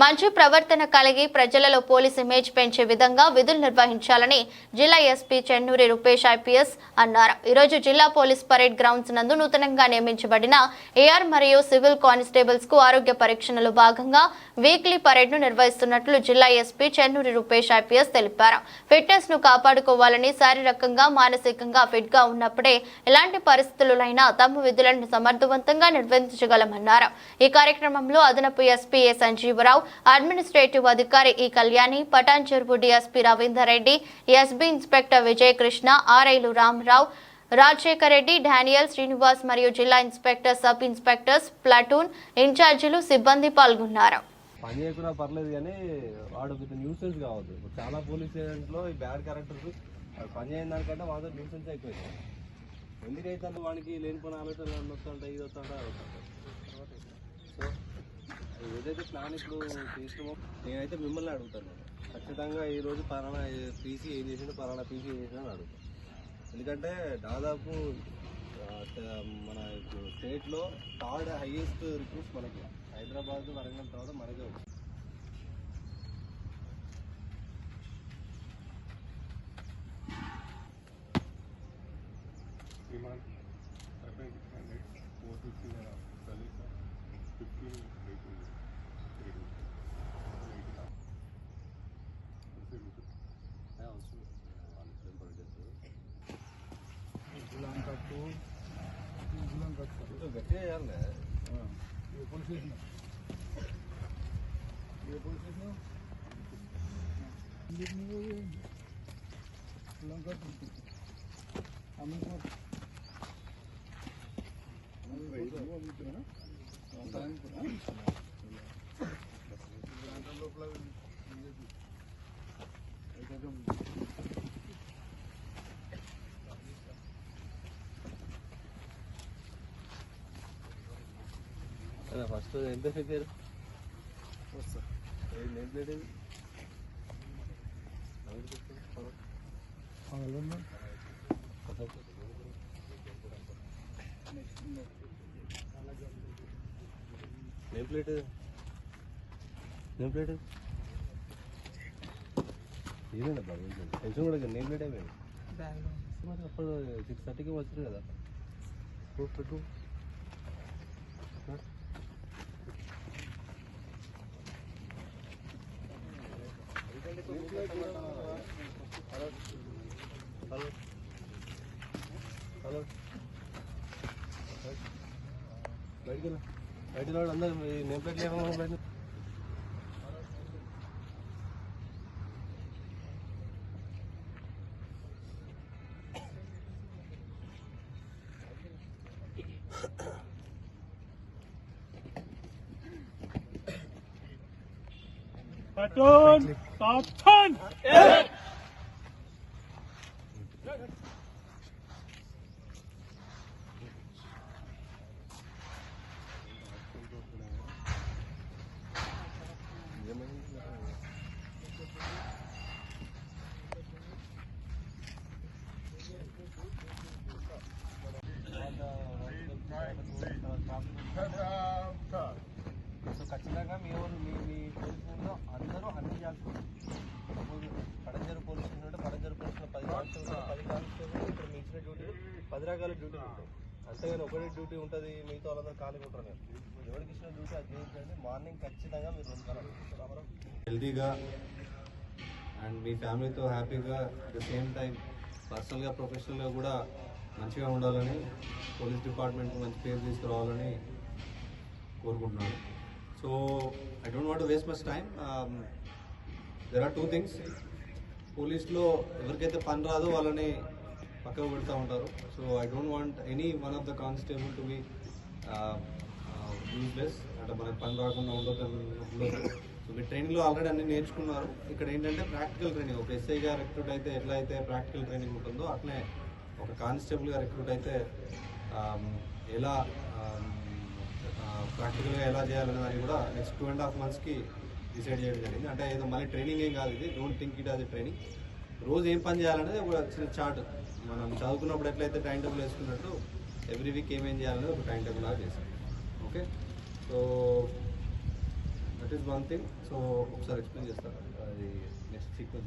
మంచి ప్రవర్తన కలిగి ప్రజలలో పోలీస్ ఇమేజ్ పెంచే విధంగా విధులు నిర్వహించాలని జిల్లా ఎస్పీ చెన్నూరి రూపేష్ ఐపీఎస్ అన్నారు. ఈరోజు జిల్లా పోలీస్ పరేడ్ గ్రౌండ్స్ నందు నూతనంగా నియమించబడిన ఏఆర్ మరియు సివిల్ కానిస్టేబుల్స్కు ఆరోగ్య పరీక్షణలో భాగంగా వీక్లీ పరేడ్ను నిర్వహిస్తున్నట్లు జిల్లా ఎస్పీ చెన్నూరి రూపేష్ ఐపీఎస్ తెలిపారు. ఫిట్నెస్ను కాపాడుకోవాలని శారీరకంగా మానసికంగా ఫిట్గా ఉన్నప్పుడే ఎలాంటి పరిస్థితులైనా తమ విధులను సమర్థవంతంగా నిర్వహించగలమన్నారు. ఈ కార్యక్రమంలో అదనపు ఎస్పీ ఏ సంజీవరావు అడ్మినిస్ట్రేటివ్ అధికారి ఈ Kalyani Patancheru DSP Ravinder Reddy SB inspector Vijayakrishna ఆర్ఐలు Ramarao Rajasekhar Reddy Daniel Srinivas మరియు జిల్లా ఇన్స్పెక్టర్ సబ్ ఇన్స్పెక్టర్స్ ప్లాటూన్ ఇన్ఛార్జీలు సిబ్బంది పాల్గొన్నారు. పని చేయకుండా పర్లేదు కానీ వాడు విత్ న్యూసెన్స్ కావద్దు. చాలా పోలీస్ ఏజెంట్లో ఈ బ్యాడ్ క్యారెక్టర్స్ పని చేయని దానికంటే వాళ్ళతో న్యూసెన్స్ ఎక్కువ ఎందుకైతే అంటే వాడికి లేనిపోయిన ఆలోచనలు వస్తుంటాయి ఇది వస్తుంటా ఏదైతే ప్లాన్ ఇప్పుడు తీసుకున్నామో నేనైతే మిమ్మల్ని అడుగుతాను. ఖచ్చితంగా ఈ రోజు పలానా పీసీ ఏం చేసిండు పలానా పీసీ ఏం చేసిండు అని అడుగుతాను. ఎందుకంటే దాదాపు మన ఇప్పుడు స్టేట్లో థర్డ్ హైయెస్ట్ రిక్రూట్స్ మనకి. హైదరాబాద్ వరంగల్ తర్వాత మనకే వచ్చింది కొంచెం గట్టిగా చేయాలి అదే ఫస్ట్ ఎంత ఫిగర్ నేమ్ ప్లేట్ ఏది నేమ్ ప్లేట్? Name plate? ఏదండి బాబు టెన్షన్ కూడా నేమ్ ప్లేట్ అయిపోయింది మరి అప్పుడు సిక్స్ థర్టీకి వచ్చారు కదా. టూ బయటికి వెళ్ళా బయటికి వెళ్ళాడు అందరు నేమ్ ప్లేట్ లేకుండా Pattern, pattern. Yeah. పది రకాల డ్యూటీలు ఉంటాయి. అంతేగాని ఒకటే డ్యూటీ ఉంటుంది మిగతా వాళ్ళందరూ ఖాళీగా ఉంటారు ఎవరికి ఇచ్చిన డ్యూటీ అది చేయించండి మార్నింగ్ ఖచ్చితంగా మీరు రెండు హెల్తీగా అండ్ మీ ఫ్యామిలీతో హ్యాపీగా అట్ ద సేమ్ టైం పర్సనల్గా ప్రొఫెషనల్గా కూడా మంచిగా ఉండాలని పోలీస్ డిపార్ట్మెంట్ మంచి పేరు తీసుకురావాలని కోరుకుంటున్నాను. So I don't want waste much time there are two things పోలీస్లో ఎవరికైతే పని రాదో వాళ్ళని పక్కకు పెడతా ఉంటారు. So I don't want any one of the constable to be useless అంటే మనకి పని రాకుండా ఉండదు సో మీ ట్రైనింగ్లో ఆల్రెడీ అన్ని నేర్చుకున్నారు. ఇక్కడ ఏంటంటే ప్రాక్టికల్ ట్రైనింగ్ ఒక ఎస్ఐగా రిక్రూట్ అయితే ఎట్లా అయితే ప్రాక్టికల్ ట్రైనింగ్ ఉంటుందో అట్లే ఒక కానిస్టేబుల్గా రిక్రూట్ అయితే um, ఎలా um, uh, ప్రాక్టికల్గా ఎలా చేయాలనే దాన్ని కూడా నెక్స్ట్ టూ అండ్ హాఫ్ మంత్స్కి డిసైడ్ చేయడం జరిగింది. అంటే ఏదో మళ్ళీ ట్రైనింగ్ ఏం కాదు ఇది. డోంట్ థింక్ ఇట్ అది ట్రైనింగ్ రోజు ఏం పని చేయాలనేది ఒక చిన్న చార్ట్. మనం చదువుకున్నప్పుడు ఎట్లయితే టైం టేబుల్ వేసుకున్నట్టు ఎవ్రీ వీక్ ఏమేం చేయాలనేది ఒక టైం టేబుల్ లాగా చేశాం okay so that is one thing so ఒకసారి ఎక్స్ప్లెయిన్ చేస్తాను. అది నెక్స్ట్ సీక్వెన్స్